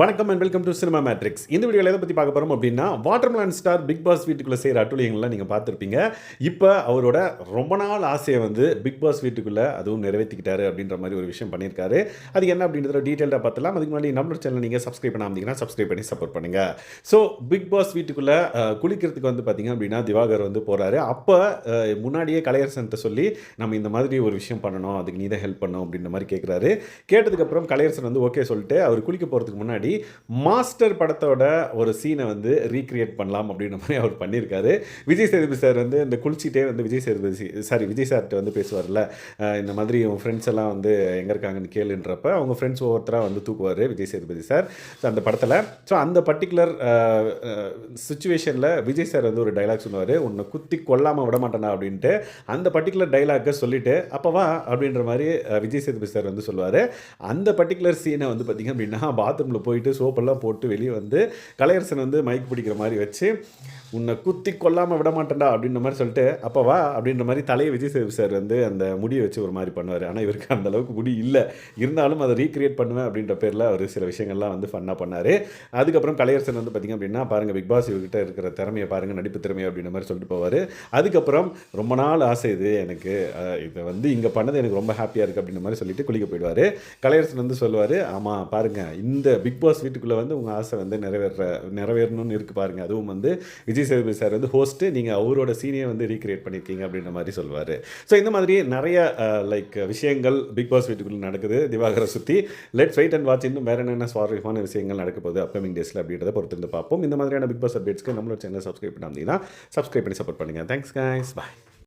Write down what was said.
வணக்கம் and welcome to cinema matrix இந்த வீடியோவில் எதை பற்றி பார்க்க போகிறோம் அப்படின்னா வாட்டர்மேலன் ஸ்டார் பிக் பாஸ் வீட்டுக்குள்ளே செய்கிற அட்டுழியங்கள்லாம் நீங்கள் பார்த்துருப்பீங்க. இப்போ அவரோட ரொம்ப நாள் ஆசையை வந்து பிக் பாஸ் வீட்டுக்குள்ளே அதுவும் நிறைவேற்றிக்கிட்டாரு அப்படின்ற மாதிரி ஒரு விஷயம் பண்ணியிருக்காரு. அது என்ன அப்படின்றத டீட்டெயிலாக பார்த்தலாம் அதுக்கு முன்னாடி நம்மளோட சேனல் நீங்கள் சப்ஸ்கிரைப் பண்ணாமீங்கன்னா சப்ஸ்கிரைப் பண்ணி சப்போர்ட் பண்ணுங்கள் ஸோ பிக் பாஸ் வீட்டுக்குள்ளே குளிக்கிறதுக்கு வந்து பார்த்தீங்க அப்படின்னா திவாகர் வந்து போகிறாரு அப்போ முன்னாடியே கலையரசன்ட்ட சொல்லி நம்ம இந்த மாதிரி ஒரு விஷயம் பண்ணணும். அதுக்கு நீ தான் ஹெல்ப் பண்ணணும் அப்படின்ற மாதிரி கேட்குறாரு கேட்டதுக்கப்புறம் கலையரசன் வந்து ஓகே சொல்லிட்டு அவர் குளிக்க போகிறதுக்கு முன்னாடி மாஸ்டர் படத்தோட ஒரு சீனை வந்து ரீக்ரியேட் பண்ணலாம் அப்படின்ற மாதிரி அவர் பண்ணியிருக்காரு. விஜய் சேதுபதி சார் வந்து இந்த குளிச்சிட்டே வந்து விஜய் சேதுபதி சாரி விஜய் சார்கிட்ட வந்து பேசுவார்ல இந்த மாதிரி உன் ஃப்ரெண்ட்ஸ் எல்லாம் வந்து எங்கே இருக்காங்கன்னு கேளுன்றப்ப அவங்க ஃப்ரெண்ட்ஸ் ஒவ்வொருத்தராக வந்து தூக்குவார் விஜய் சேதுபதி சார். ஸோ அந்த படத்தில் ஸோ அந்த பர்டிகுலர் சுச்சுவேஷனில் விஜய் சார் வந்து ஒரு டைலாக் சொல்லுவார் உன்னை குத்தி கொல்லாமல் விட மாட்டேனா? அப்படின்ட்டு அந்த பர்டிகுலர் டைலாக்கை சொல்லிட்டு அப்போவா அப்படின்ற மாதிரி விஜய் சேதுபதி சார் வந்து சொல்லுவார். அந்த பர்டிகுலர் சீனை வந்து பார்த்திங்க அப்படின்னா பாத்ரூமில் போயிட்டு சோப்பெல்லாம் போட்டு வெளியே வந்து கலையரசன் வந்து மைக் பிடிக்கிற மாதிரி வச்சு உன்னை குத்தி கொல்லாமல் விட மாட்டேன்டா அப்படின்ற மாதிரி சொல்லிட்டு அப்போ வா அப்படின்ற மாதிரி தலையை விஜய் சேது சார் வந்து அந்த முடியை வச்சு ஒரு மாதிரி பண்ணுவார். ஆனால் இவருக்கு அந்த அளவுக்கு முடி இல்லை. இருந்தாலும் அதை ரீக்ரியேட் பண்ணுவேன் அப்படின்ற பேரில் அவர் சில விஷயங்கள்லாம் வந்து ஃபன்னாக பண்ணார். அதுக்கப்புறம் கலையரசன் வந்து பார்த்திங்க அப்படின்னா பாருங்கள் பிக் பாஸ் இவர்கிட்ட இருக்கிற திறமையை பாருங்கள் நடிப்பு திறமை அப்படின்ற மாதிரி சொல்லிட்டு போவார். அதுக்கப்புறம் ரொம்ப நாள் ஆசை இது எனக்கு. இதை வந்து இங்கே பண்ணது எனக்கு ரொம்ப ஹாப்பியாக இருக்குது அப்படின்ற மாதிரி சொல்லிட்டு குளிக்க போயிடுவார். கலையரசன் வந்து சொல்லுவார் ஆமாம் பாருங்கள் இந்த பிக் பாஸ் வீட்டுக்குள்ளே வந்து உங்கள் ஆசை வந்து நிறைவேற நிறைவேறணும்னு இருக்குது பாருங்கள் அதுவும் வந்து விஜய் சேதுபதி சார் வந்து ஹோஸ்ட்டு நீங்கள் அவரோட சீனியை வந்து ரீக்ரியேட் பண்ணியிருக்கீங்க அப்படின்ற மாதிரி சொல்லுவார் ஸோ இந்த மாதிரி நிறைய லைக் விஷயங்கள் பிக் பாஸ் வீட்டுக்குள்ளே நடக்குது திவாகரை சுற்றி லெட்ஸ் வெயிட் அண்ட் வாட்ச் இன்னும் வேறு என்னென்ன சுவாரஸ்யமான விஷயங்கள் நடக்க போகுது அப்கமிங் டேஸில் அப்படின்றத பொறுத்து இருந்து பார்ப்போம். இந்த மாதிரியான பிக் பாஸ் அப்டேட்ஸ்க்கு நம்மளோட சேனல் சப்ஸ்கிரைப் பண்ணாமல் சப்ஸ்கிரைப் பண்ணி சப்போர்ட் பண்ணுங்கள் தேங்க்ஸ் கைஸ் பாய்